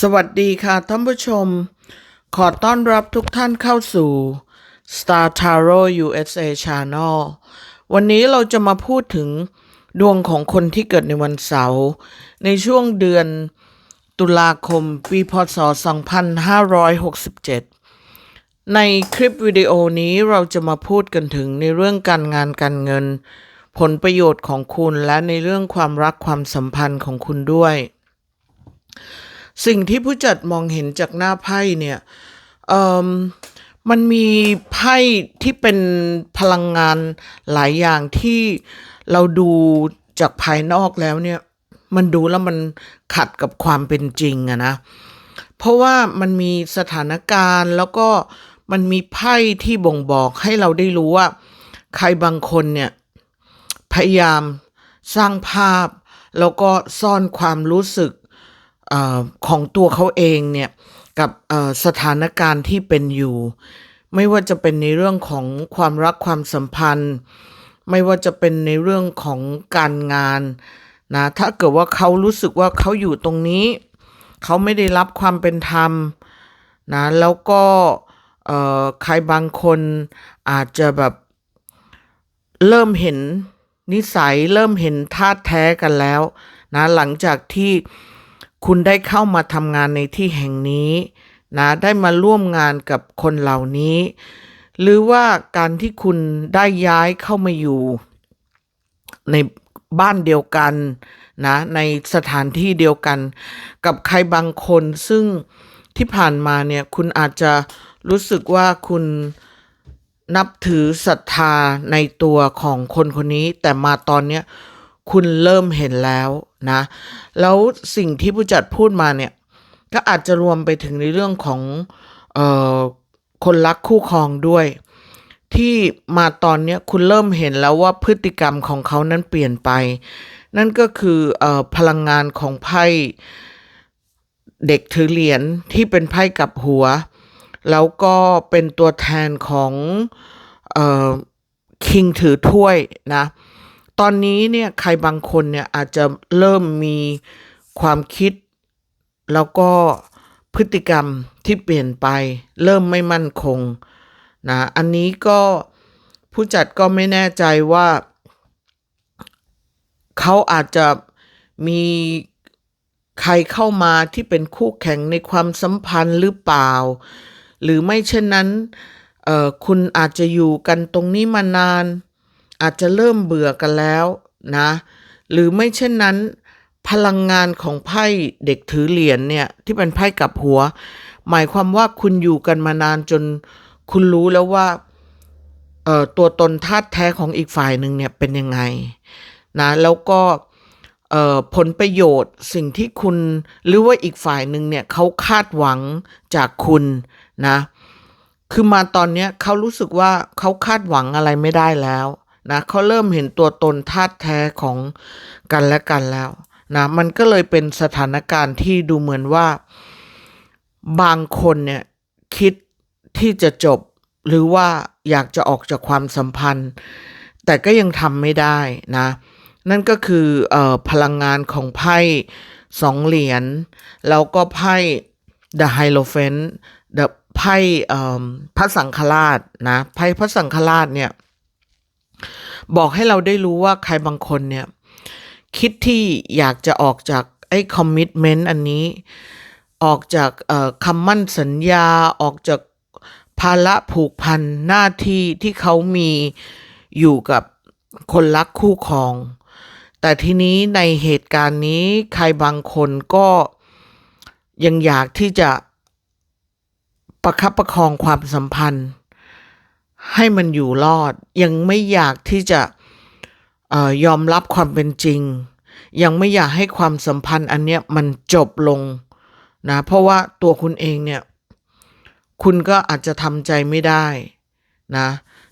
สวัสดีค่ะท่านผู้ชม ขอต้อนรับทุกท่านเข้าสู่ Star Tarot USA Channel วันนี้เราจะมาพูดถึงดวงของคนที่เกิดในวันเสาร์ในช่วงเดือนตุลาคมปีพศ 2567 ในคลิปวิดีโอนี้เราจะมาพูดกันถึงในเรื่องการงานการเงิน ผลประโยชน์ของคุณและในเรื่องความรักความสัมพันธ์ของคุณด้วย สิ่งที่ผู้จัดมองเห็นจากหน้าไพ่เนี่ยเอ่มมันมีไพ่ที่เป็นพลังงานหลายอย่างที่เราดูจากภายนอกแล้วเนี่ย มันดูแล้วมันขัดกับความเป็นจริงอะนะ เพราะว่ามันมีสถานการณ์แล้วก็มันมีไพ่ที่บ่งบอกให้เราได้รู้ว่า ใครบางคนเนี่ย พยายามสร้างภาพ แล้วก็ซ่อนความรู้สึก อของตัวเขาเองเนี่ยกับสถานการณ์ที่เป็นอยู่ ไม่ว่าจะเป็นในเรื่องของความรักความสัมพันธ์ ไม่ว่าจะเป็นในเรื่องของการงานนะถ้าเกิดว่าเขารู้สึกว่าเขาอยู่ตรงนี้ เขาไม่ได้รับความเป็นธรรมนะแล้วก็ใครบางคนอาจจะแบบเริ่มเห็นนิสัยเริ่มเห็นท่าแท้กันแล้วนะหลังจากที่ คุณได้เข้ามาทำงานในที่แห่งนี้นะได้มาร่วมงานกับคนเหล่านี้ หรือว่าการที่คุณได้ย้ายเข้ามาอยู่ ในบ้านเดียวกันนะในสถานที่เดียวกัน กับใครบางคนซึ่งที่ผ่านมาเนี่ยคุณอาจจะรู้สึกว่าคุณนับถือศรัทธาในตัวของคนคนนี้ แต่มาตอนเนี้ย คุณเริ่มเห็นแล้วนะ แล้วสิ่งที่ผู้จัดพูดมาเนี่ย ก็อาจจะรวมไปถึงในเรื่องของออคนรักคู่ครองด้วย ที่มาตอนนี้คุณเริ่มเห็นแล้วว่าพฤติกรรมของเขานั้นเปลี่ยนไป นั่นก็คือออพลังงานของไพ่เด็กถือเหรียญที่เป็นไพ่กับหัว แล้วก็เป็นตัวแทนของออคิงถือถ้วยนะ ตอนนี้เนี่ยใครบางคนเนี่ยอาจจะเริ่มมีความคิด แล้วก็พฤติกรรมที่เปลี่ยนไป เริ่มไม่มั่นคงนะอันนี้ก็ผู้จัดก็ไม่แน่ใจว่า เขาอาจจะมีใครเข้ามาที่เป็นคู่แข่งในความสัมพันธ์หรือเปล่า หรือไม่เช่นนั้นเออคุณอาจจะอยู่กันตรงนี้มานาน อาจจะเริ่มเบื่อกันแล้วนะ หรือไม่เช่นนั้น พลังงานของไพ่เด็กถือเหรียญเนี่ยที่เป็นไพ่กับหัว หมายความว่าคุณอยู่กันมานานจนคุณรู้แล้วว่าเออตัวตนธาตุแท้ของอีกฝ่ายหนึ่งเนี่ยเป็นยังไงนะแล้วก็เออผลประโยชน์สิ่งที่คุณหรือว่าอีกฝ่ายหนึ่งเนี่ยเขาคาดหวังจากคุณนะ คือมาตอนเนี้ยเขารู้สึกว่าเขาคาดหวังอะไรไม่ได้แล้ว นะเขาเริ่มเห็นตัวตนธาตุแท้ของกันและกันแล้วนะมันก็เลยเป็นสถานการณ์ที่ดูเหมือนว่า บางคนเนี่ยคิดที่จะจบ หรือว่าอยากจะออกจากความสัมพันธ์ แต่ก็ยังทำไม่ได้นะ นั่นก็คือออพลังงานของไพ่สองเหรียญแล้วก็ไพ่ The Hierophant The ไพ่พระสังฆราชนะไพ่พระสังฆราชเนี่ย บอกให้เราได้รู้ว่าใครบางคนเนี่ย คิดที่อยากจะออกจากไอ้คอมมิชเมนต์อันนี้ ออกจากคำมั่นสัญญาออกจากภาระผูกพันหน้าที่ที่เขามีอยู่กับคนรักคู่ครอง แต่ทีนี้ในเหตุการณ์นี้ใครบางคนก็ยังอยากที่จะประคับประคองความสัมพันธ์ ให้มันอยู่รอด ยังไม่อยากที่จะออยอมรับความเป็นจริง ยังไม่อยากให้ความสัมพันธ์อันเนี้ยมันจบลงนะเพราะว่าตัวคุณเองเนี่ยคุณก็อาจจะทำใจไม่ได้นะ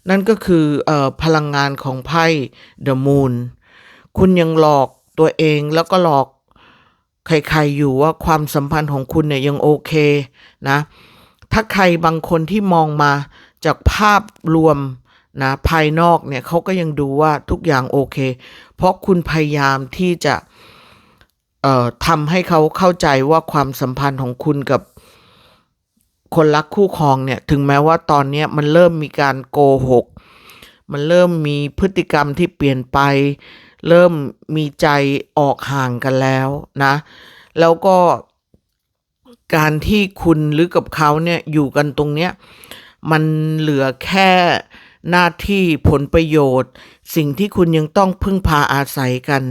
นั่นก็คือออพลังงานของไพ่ The Moon คุณยังหลอกตัวเองแล้วก็หลอกใครๆอยู่ว่าความสัมพันธ์ของคุณเนี่ยยังโอเคนะถ้าใครบางคนที่มองมา จากภาพรวมนะภายนอกเนี่ยเขาก็ยังดูว่าทุกอย่างโอเค เพราะคุณพยายามที่จะทำให้เขาเข้าใจว่าความสัมพันธ์ของคุณกับคนรักคู่ครองเนี่ย ถึงแม้ว่าตอนนี้มันเริ่มมีการโกหก มันเริ่มมีพฤติกรรมที่เปลี่ยนไป เริ่มมีใจออกห่างกันแล้วนะ แล้วก็การที่คุณหรือกับเขาเนี่ยอยู่กันตรงเนี้ย มันเหลือแค่หน้าที่ผลประโยชน์ สิ่งที่คุณยังต้องพึ่งพาอาศัยกัน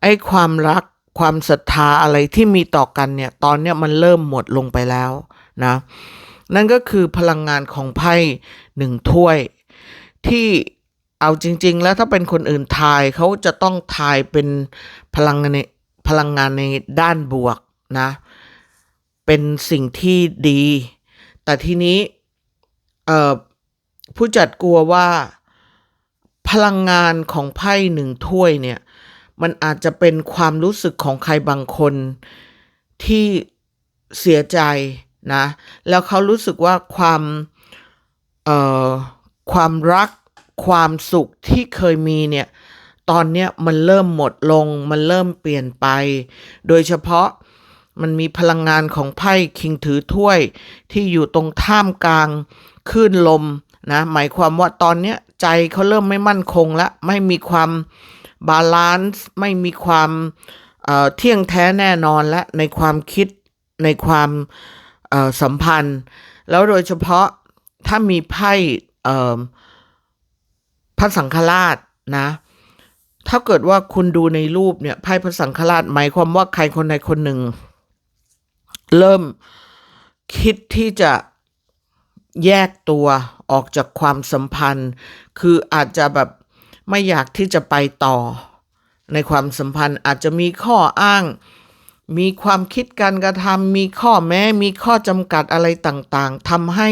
ไอ้ความรักความศรัทธาอะไรที่มีต่อกันเนี่ยตอนเนี้ยมันเริ่มหมดลงไปแล้วนะนั่นก็คือพลังงานของไพ่หนึ่งถ้วย ที่เอาจริง ๆ แล้วถ้าเป็นคนอื่นทายเขาจะต้องทายเป็นพลังงานในพลังงานในด้านบวกนะ เป็นสิ่งที่ดี แต่ทีนี้ ผู้จัดกลัวว่าพลังงานของไพ่หนึ่งถ้วยเนี่ย มันอาจจะเป็นความรู้สึกของใครบางคนที่เสียใจนะ แล้วเขารู้สึกว่าความเอ่อความรักความสุขที่เคยมีเนี่ย ตอนเนี้ยมันเริ่มหมดลง มันเริ่มเปลี่ยนไป โดยเฉพาะมันมีพลังงานของไพ่คิงถือถ้วยที่อยู่ตรงท่ามกลาง คลื่นลมนะหมายความว่าตอนเนี้ยใจเขาเริ่มไม่มั่นคงละไม่มีความบาลานซ์ไม่มีความเอ่อเที่ยงแท้แน่นอนและในความคิดในความเอ่อสัมพันธ์ แล้วโดยเฉพาะถ้ามีไพ่เอ่อพระสังฆราชนะถ้าเกิดว่าคุณดูในรูปเนี่ยไพ่พระสังฆราชหมายความว่าใครคนใดคนหนึ่ง เริ่มคิดที่จะ แยกตัวออกจากความสัมพันธ์ คืออาจจะแบบไม่อยากที่จะไปต่อ ในความสัมพันธ์อาจจะมีข้ออ้าง มีความคิดการกระทำมีข้อแม้ มีข้อจำกัดอะไรต่างๆทำให้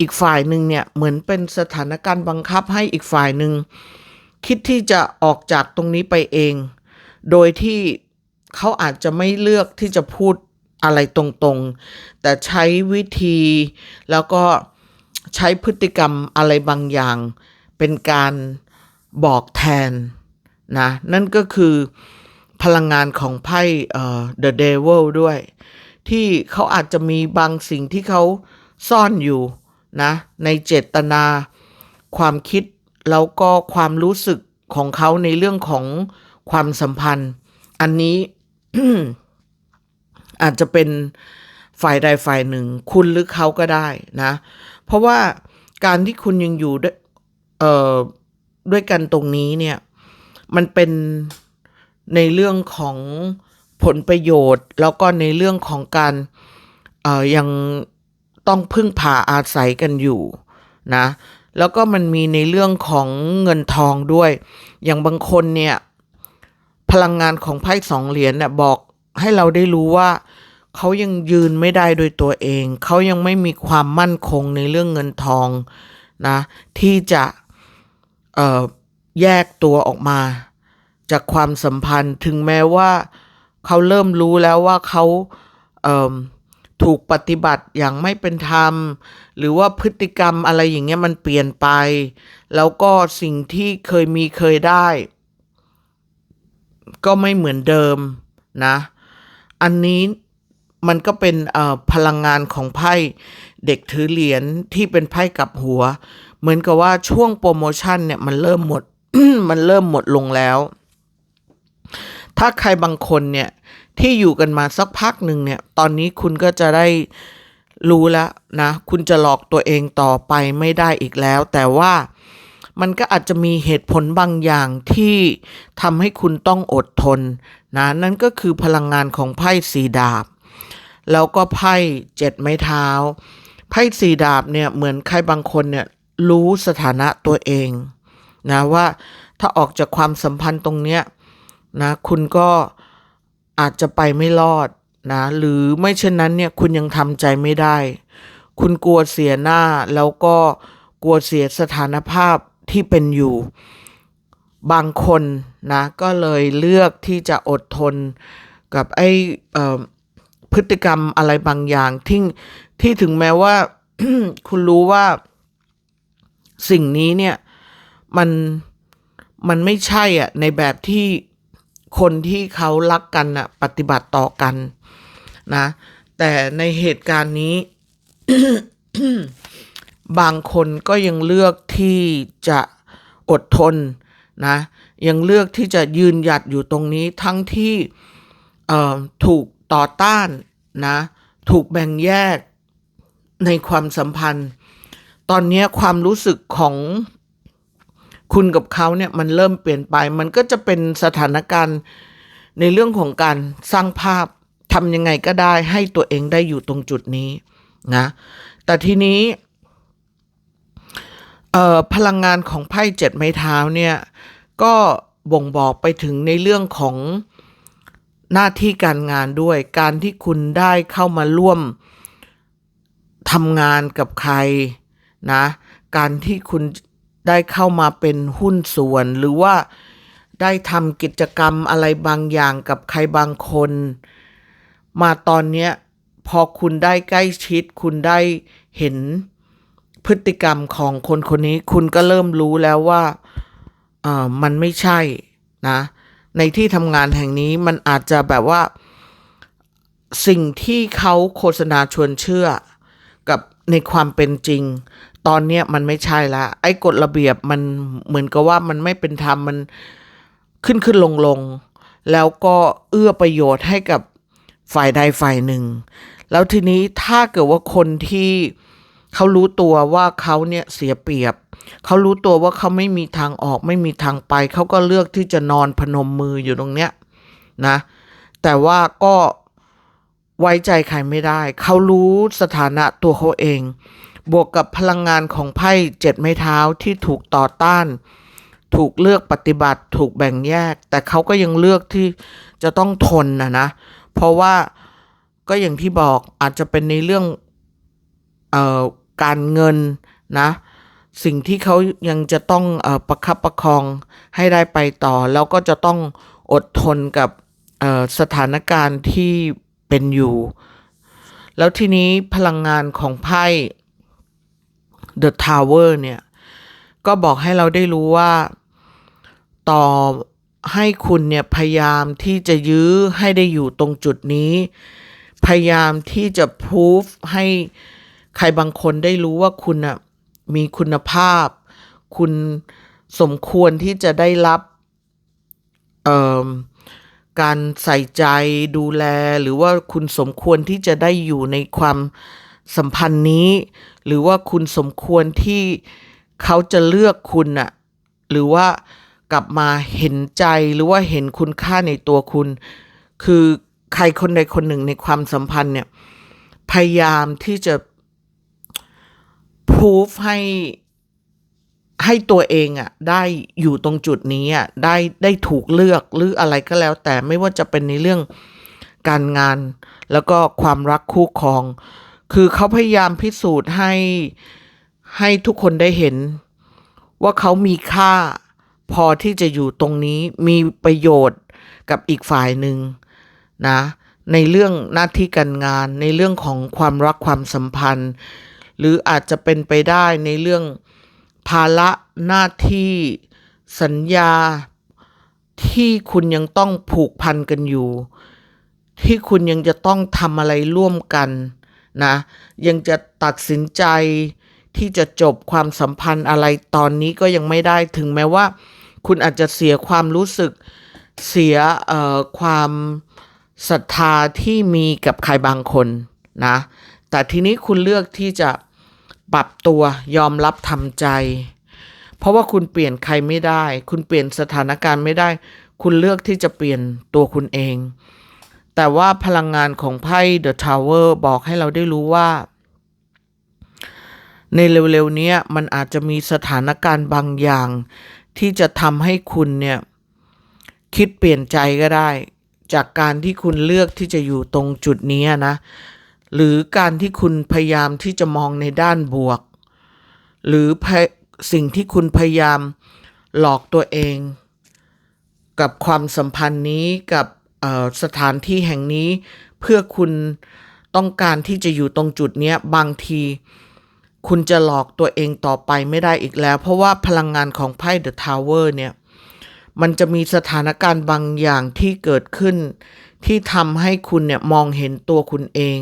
อีกฝ่ายหนึ่งเนี่ยเหมือนเป็นสถานการณ์บังคับให้อีกฝ่ายหนึ่งคิดที่จะออกจากตรงนี้ไปเอง โดยที่เขาอาจจะไม่เลือกที่จะพูด อะไรตรงๆ แต่ใช้วิธีแล้วก็ใช้พฤติกรรมอะไรบางอย่าง เป็นการบอกแทนนะนั่นก็คือพลังงานของไพ่เอ่อ The Devil ด้วย ที่เขาอาจจะมีบางสิ่งที่เขาซ่อนอยู่นะในเจตนา ความคิดแล้วก็ความรู้สึกของเขาในเรื่องของความสัมพันธ์ อันนี้ อาจจะเป็นฝ่ายใดฝ่ายหนึ่ง คุณหรือเขาก็ได้นะ เพราะว่าการที่คุณยังอยู่ด้วยเอ่อด้วยกันตรงนี้เนี่ย มันเป็นในเรื่องของผลประโยชน์ แล้วก็ในเรื่องของการเอ่อยังต้องพึ่งพาอาศัยกันอยู่นะ แล้วก็มันมีในเรื่องของเงินทองด้วย อย่างบางคนเนี่ย พลังงานของไพ่สองเหรียญเนี่ยบอก ให้เราได้รู้ว่าเขายังยืนไม่ได้โดยตัวเอง เขายังไม่มีความมั่นคงในเรื่องเงินทองนะที่จะแยกตัวออกมา จากความสัมพันธ์ถึงแม้ว่าเขาเริ่มรู้แล้วว่าเขาเถูกปฏิบัติอย่างไม่เป็นธรรม หรือว่าพฤติกรรมอะไรอย่างเงี้ยมันเปลี่ยนไป แล้วก็สิ่งที่เคยมีเคยได้ ก็ไม่เหมือนเดิมนะ อันนี้มันก็เป็นพลังงานของไพ่เด็กถือเหรียญที่เป็นไพ่กลับหัว เหมือนกับว่าช่วงโปรโมชั่นเนี่ยมันเริ่มหมด มันเริ่มหมดลงแล้ว ถ้าใครบางคนเนี่ยที่อยู่กันมาสักพักหนึ่งเนี่ย ตอนนี้คุณก็จะได้รู้แล้วนะ คุณจะหลอกตัวเองต่อไปไม่ได้อีกแล้ว แต่ว่ามันก็อาจจะมีเหตุผลบางอย่างที่ทำให้คุณต้องอดทน นะนั่นก็คือพลังงานของไพ่สีดาบ แล้วก็ไพ่เจ็ดไม้เท้า ไพ่สีดาบเนี่ยเหมือนใครบางคนเนี่ยรู้สถานะตัวเองนะว่าถ้าออกจากความสัมพันธ์ตรงเนี้ยนะคุณก็อาจจะไปไม่รอดนะหรือไม่เช่นนั้นเนี่ยคุณยังทำใจไม่ได้ คุณกลัวเสียหน้าแล้วก็กลัวเสียสถานภาพที่เป็นอยู่ บางคนนะก็เลยเลือกที่จะอดทนกับไอ้เอ่อพฤติกรรมอะไรบางอย่างที่ที่ถึงแม้ว่าคุณรู้ว่าสิ่งนี้เนี่ยมันมันไม่ใช่อะในแบบที่คนที่เขารักกันน่ะปฏิบัติต่อกันนะแต่ในเหตุการณ์นี้ บางคนก็ยังเลือกที่จะอดทน นะยังเลือกที่จะยืนหยัดอยู่ตรงนี้ทั้งที่ถูกต่อต้านนะถูกแบ่งแยกในความสัมพันธ์ ตอนนี้ความรู้สึกของคุณกับเขาเนี่ยมันเริ่มเปลี่ยนไป มันก็จะเป็นสถานการณ์ในเรื่องของการสร้างภาพทำยังไงก็ได้ให้ตัวเองได้อยู่ตรงจุดนี้นะแต่ทีนี้ พลังงานของไพ่เจ็ดไม้เท้าเนี่ยก็บ่งบอกไปถึงในเรื่องของหน้าที่การงานด้วย การที่คุณได้เข้ามาร่วมทำงานกับใครนะ การที่คุณได้เข้ามาเป็นหุ้นส่วน หรือว่าได้ทำกิจกรรมอะไรบางอย่างกับใครบางคน มาตอนเนี้ยพอคุณได้ใกล้ชิด คุณได้เห็น พฤติกรรมของคนคนนี้ คุณก็เริ่มรู้แล้วว่าเออมันไม่ใช่นะ ในที่ทำงานแห่งนี้มันอาจจะแบบว่า สิ่งที่เขาโฆษณาชวนเชื่อ กับในความเป็นจริง ตอนเนี้ยมันไม่ใช่ละไอ้กฎระเบียบมันเหมือนกับว่ามันไม่เป็นธรรมมันขึ้นขึ้นลงลงแล้วก็เอื้อประโยชน์ให้กับฝ่ายใดฝ่ายหนึ่ง แล้วทีนี้ถ้าเกิดว่าคนที่ เขารู้ตัวว่าเขาเนี่ยเสียเปรียบ เขารู้ตัวว่าเขาไม่มีทางออกไม่มีทางไป เขาก็เลือกที่จะนอนพนมมืออยู่ตรงเนี้ยนะ แต่ว่าก็ไว้ใจใครไม่ได้ เขารู้สถานะตัวเขาเอง บวกกับพลังงานของไพ่เจ็ดไม้เท้าที่ถูกต่อต้าน ถูกเลือกปฏิบัติ ถูกแบ่งแยก แต่เขาก็ยังเลือกที่จะต้องทนนะนะ เพราะว่าก็อย่างที่บอกอาจจะเป็นในเรื่องเอ่อ การเงินนะสิ่งที่เขายังจะต้องอประคับประคองให้ได้ไปต่อ แล้วก็จะต้องอดทนกับสถานการณ์ที่เป็นอยู่ แล้วทีนี้พลังงานของไพ่ The Tower เนี่ย ก็บอกให้เราได้รู้ว่า ต่อให้คุณเนี่ยพยายามที่จะยื้อให้ได้อยู่ตรงจุดนี้ พยายามที่จะพูฟให้ใใครบางคนได้รู้ว่าคุณอะมีคุณภาพ คุณสมควรที่จะได้รับการใส่ใจดูแล หรือว่าคุณสมควรที่จะได้อยู่ในความสัมพันธ์นี้ หรือว่าคุณสมควรที่เขาจะเลือกคุณอะหรือว่ากลับมาเห็นใจหรือว่าเห็นคุณค่าในตัวคุณ คือใครคนใดคนหนึ่งในความสัมพันธ์เนี่ย พยายามที่จะ พูฟให้ให้ตัวเองอะได้อยู่ตรงจุดนี้อะได้ได้ถูกเลือกหรืออะไรก็แล้ว แต่ไม่ว่าจะเป็นในเรื่องการงาน แล้วก็ความรักคู่ครอง คือเขาพยายามพิสูจน์ให้ให้ทุกคนได้เห็น ว่าเขามีค่าพอที่จะอยู่ตรงนี้มีประโยชน์กับอีกฝ่ายหนึ่งนะในเรื่องหน้าที่การงาน ในเรื่องของความรักความสัมพันธ์ หรืออาจจะเป็นไปได้ในเรื่องภาระหน้าที่ สัญญา ที่คุณยังต้องผูกพันกันอยู่ ที่คุณยังจะต้องทำอะไรร่วมกันนะยังจะตัดสินใจที่จะจบความสัมพันธ์อะไรตอนนี้ก็ยังไม่ได้ถึงแม้ว่า คุณอาจจะเสียความรู้สึกเสียความศรัทธาที่มีกับใครบางคนนะ แต่ทีนี้คุณเลือกที่จะปรับตัวยอมรับทำใจ เพราะว่าคุณเปลี่ยนใครไม่ได้ คุณเปลี่ยนสถานการณ์ไม่ได้ คุณเลือกที่จะเปลี่ยนตัวคุณเอง แต่ว่าพลังงานของไพ่ The Tower บอกให้เราได้รู้ว่า ในเร็วๆนี้มันอาจจะมีสถานการณ์บางอย่าง ที่จะทำให้คุณเนี่ย คิดเปลี่ยนใจก็ได้ จากการที่คุณเลือกที่จะอยู่ตรงจุดนี้นะ หรือการที่คุณพยายามที่จะมองในด้านบวก หรือสิ่งที่คุณพยายามหลอกตัวเอง กับความสัมพันธ์นี้กับสถานที่แห่งนี้ เพื่อคุณต้องการที่จะอยู่ตรงจุดนี้บางที คุณจะหลอกตัวเองต่อไปไม่ได้อีกแล้ว เพราะว่าพลังงานของไพ่ The Tower เนี่ยมันจะมีสถานการณ์บางอย่างที่เกิดขึ้น ที่ทำให้คุณเนี่ยมองเห็นตัวคุณเอง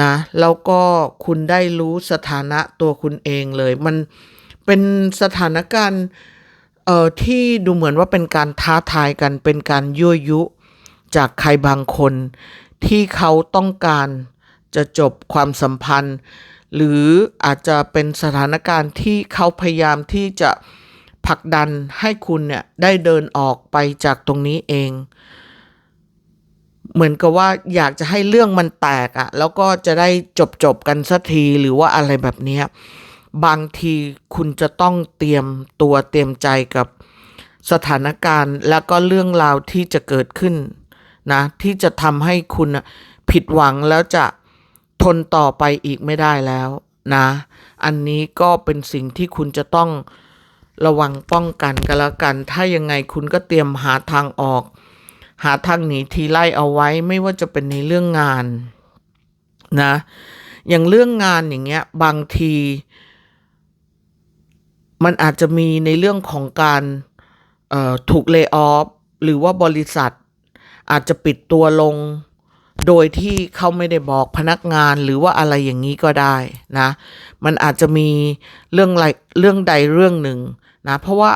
นะแล้วก็คุณได้รู้สถานะตัวคุณเองเลย มันเป็นสถานการณ์เอ่อที่ดูเหมือนว่าเป็นการท้าทายกันเป็นการยั่วยุจากใครบางคน ที่เขาต้องการจะจบความสัมพันธ์ หรืออาจจะเป็นสถานการณ์ที่เขาพยายามที่จะผลักดันให้คุณเนี่ยได้เดินออกไปจากตรงนี้เอง เหมือนกับว่าอยากจะให้เรื่องมันแตกอะแล้วก็จะได้จบจบกันสักทีหรือว่าอะไรแบบนี้บางทีคุณจะต้องเตรียมตัวเตรียมใจกับสถานการณ์ แล้วก็เรื่องราวที่จะเกิดขึ้นนะที่จะทำให้คุณผิดหวังแล้วจะทนต่อไปอีกไม่ได้แล้วนะ อันนี้ก็เป็นสิ่งที่คุณจะต้องระวังป้องกันกันแล้วกัน ถ้ายังไงคุณก็เตรียมหาทางออก หาทางหนีทีไล่เอาไว้ไม่ว่าจะเป็นในเรื่องงานนะ อย่างเรื่องงานอย่างเงี้ย บางที มันอาจจะมีในเรื่องของการถูกเล y o อ f หรือว่าบริษัท อาจจะปิดตัวลง โดยที่เขาไม่ได้บอกพนักงานหรือว่าอะไรอย่างนี้ก็ได้นะ มันอาจจะมีเรื่องไรเรื่องใดเรื่องหนึ่งนะ เพราะว่า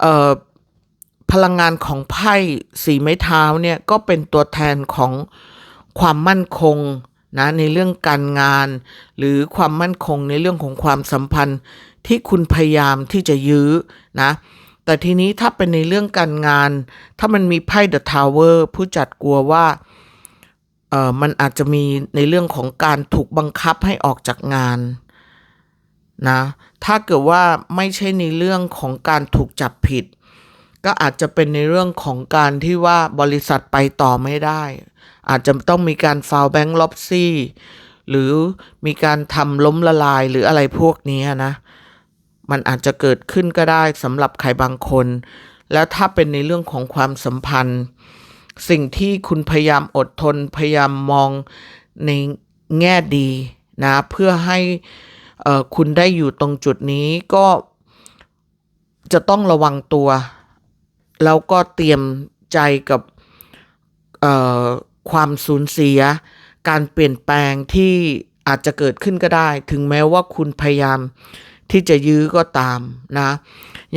เอ่อ พลังงานของไพ่สีไม้เท้าเนี่ยก็เป็นตัวแทนของความมั่นคงนะในเรื่องการงาน หรือความมั่นคงในเรื่องของความสัมพันธ์ที่คุณพยายามที่จะยื้อนะแต่ทีนี้ถ้าเป็นในเรื่องการงาน ถ้ามันมีไพ่ The Tower ผู้จัดกลัวว่าเอ่อมันอาจจะมีในเรื่องของการถูกบังคับให้ออกจากงานนะถ้าเกิดว่าไม่ใช่ในเรื่องของการถูกจับผิด ก็อาจจะเป็นในเรื่องของการที่ว่าบริษัทไปต่อไม่ได้ อาจจะต้องมีการฟาวแบงค์ล็อบซี่หรือมีการทำล้มละลายหรืออะไรพวกนี้นะ มันอาจจะเกิดขึ้นก็ได้สำหรับใครบางคน แล้วถ้าเป็นในเรื่องของความสัมพันธ์ สิ่งที่คุณพยายามอดทนพยายามมองในแง่ดีนะ เพื่อให้คุณได้อยู่ตรงจุดนี้ก็จะต้องระวังตัว แล้วก็เตรียมใจกับความสูญเสีย การเปลี่ยนแปลงที่อาจจะเกิดขึ้นก็ได้ ถึงแม้ว่าคุณพยายามที่จะยื้อก็ตามนะ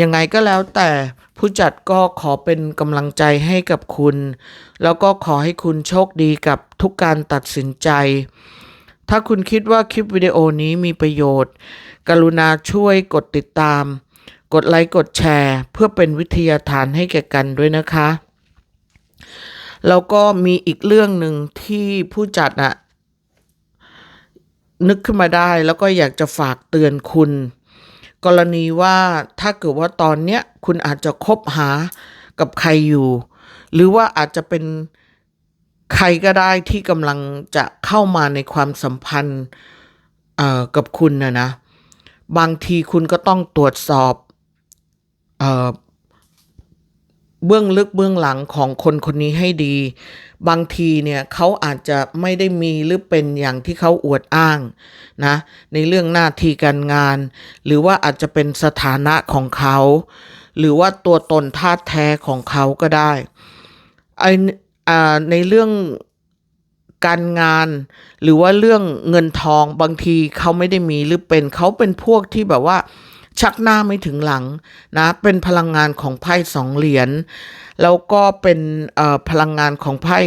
ยังไงก็แล้วแต่ผู้จัดก็ขอเป็นกำลังใจให้กับคุณ แล้วก็ขอให้คุณโชคดีกับทุกการตัดสินใจ ถ้าคุณคิดว่าคลิปวิดีโอนี้มีประโยชน์ กรุณาช่วยกดติดตาม กดไลค์กดแชร์ เพื่อเป็นวิทยาทานให้แก่กันด้วยนะคะ แล้วก็มีอีกเรื่องหนึ่งที่ผู้จัดอะนึกขึ้นมาได้แล้วก็อยากจะฝากเตือนคุณ กรณีว่าถ้าเกิดว่าตอนเนี้ยคุณอาจจะคบหากับใครอยู่ หรือว่าอาจจะเป็นใครก็ได้ที่กำลังจะเข้ามาในความสัมพันธ์เอ่อกับคุณนะนะ บางทีคุณก็ต้องตรวจสอบ เบื้องลึกเบื้องหลังของคนคนนี้ให้ดี บางทีเนี่ยเขาอาจจะไม่ได้มีหรือเป็นอย่างที่เขาอวดอ้างนะในเรื่องหน้าที่การงาน หรือว่าอาจจะเป็นสถานะของเขา หรือว่าตัวตนธาแท้ของเขาก็ได้ไอในเรื่องการงาน หรือว่าเรื่องเงินทองบางทีเขาไม่ได้มีหรือเป็นเขาเป็นพวกที่แบบว่า ชักหน้าไม่ถึงหลังนะเป็นพลังงานของไพ่สองเหรียญแล้วก็เป็นพลังงานของไพ่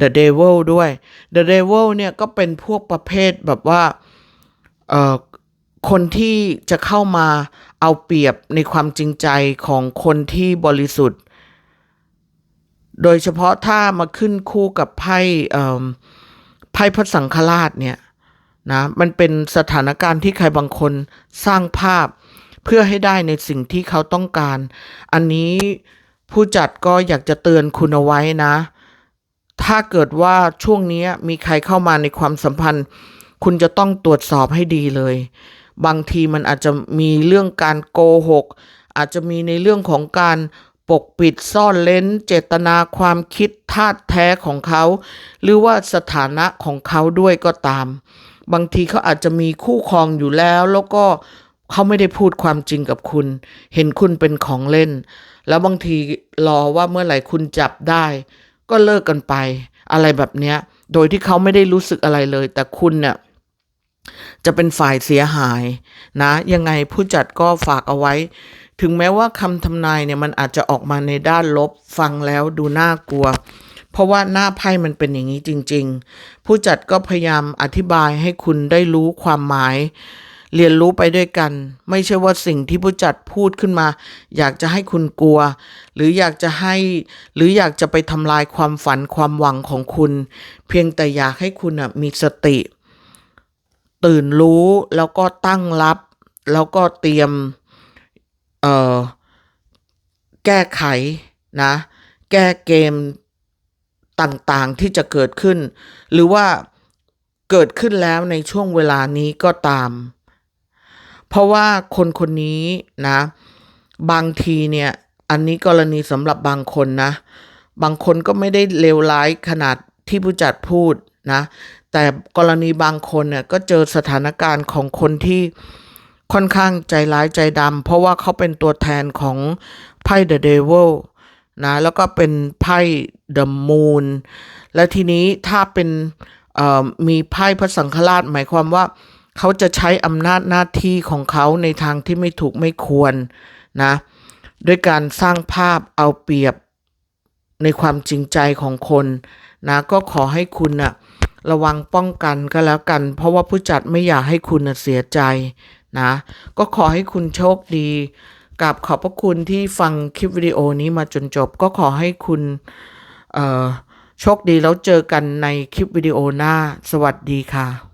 The Devil ด้วย The Devil เนี่ยก็เป็นพวกประเภทแบบว่าคนที่จะเข้ามาเอาเปรียบในความจริงใจของคนที่บริสุทธิ์ โดยเฉพาะถ้ามาขึ้นคู่กับไพ่ไพ่พระสังฆราชเนี่ยนะมันเป็นสถานการณ์ที่ใครบางคนสร้างภาพ เพื่อให้ได้ในสิ่งที่เขาต้องการ อันนี้ผู้จัดก็อยากจะเตือนคุณเอาไว้นะ ถ้าเกิดว่าช่วงนี้มีใครเข้ามาในความสัมพันธ์ คุณจะต้องตรวจสอบให้ดีเลย บางทีมันอาจจะมีเรื่องการโกหก อาจจะมีในเรื่องของการปกปิดซ่อนเล้นเจตนาความคิดธาตุแท้ของเขา หรือว่าสถานะของเขาด้วยก็ตาม บางทีเขาอาจจะมีคู่ครองอยู่แล้ว แล้วก็ เขาไม่ได้พูดความจริงกับคุณ เห็นคุณเป็นของเล่น แล้วบางทีรอว่าเมื่อไหร่คุณจับได้ ก็เลิกกันไป อะไรแบบเนี้ย โดยที่เขาไม่ได้รู้สึกอะไรเลย แต่คุณเนี่ยจะเป็นฝ่ายเสียหายนะ ยังไงผู้จัดก็ฝากเอาไว้ ถึงแม้ว่าคำทำนายเนี่ยมันอาจจะออกมาในด้านลบฟังแล้วดูน่ากลัว เพราะว่าหน้าไพ่มันเป็นอย่างนี้จริง ๆ ผู้จัดก็พยายามอธิบายให้คุณได้รู้ความหมาย เรียนรู้ไปด้วยกัน ไม่ใช่ว่าสิ่งที่ผู้จัดพูดขึ้นมา อยากจะให้คุณกลัว หรืออยากจะให้ หรืออยากจะไปทำลายความฝันความหวังของคุณ เพียงแต่อยากให้คุณอะมีสติ ตื่นรู้แล้วก็ตั้งรับ แล้วก็เตรียมแก้ไขนะ แก้เกมต่างๆที่จะเกิดขึ้น หรือว่าเกิดขึ้นแล้วในช่วงเวลานี้ก็ตาม เพราะว่าคนคนนี้นะ บางทีเนี่ย อันนี้กรณีสำหรับบางคนนะ บางคนก็ไม่ได้เลวร้ายขนาดที่ผู้จัดพูดนะ แต่กรณีบางคนเนี่ยก็เจอสถานการณ์ของคนที่ค่อนข้างใจร้ายใจดำเพราะว่าเขาเป็นตัวแทนของไพ่ The Devil นะแล้วก็เป็นไพ่ The Moon และทีนี้ถ้าเป็นมีไพ่พระสังฆราชหมายความว่า เขาจะใช้อำนาจหน้าที่ของเขาในทางที่ไม่ถูกไม่ควรนะด้วยการสร้างภาพเอาเปรียบในความจริงใจของคนนะก็ขอให้คุณนะระวังป้องกันก็แล้วกัน เพราะว่าผู้จัดไม่อยากให้คุณนะเสียใจนะก็ขอให้คุณโชคดีกับขอบพระคุณที่ฟังคลิปวิดีโอนี้มาจนจบ ก็ขอให้คุณเออโชคดีแล้วเจอกันในคลิปวิดีโอหน้า สวัสดีค่ะ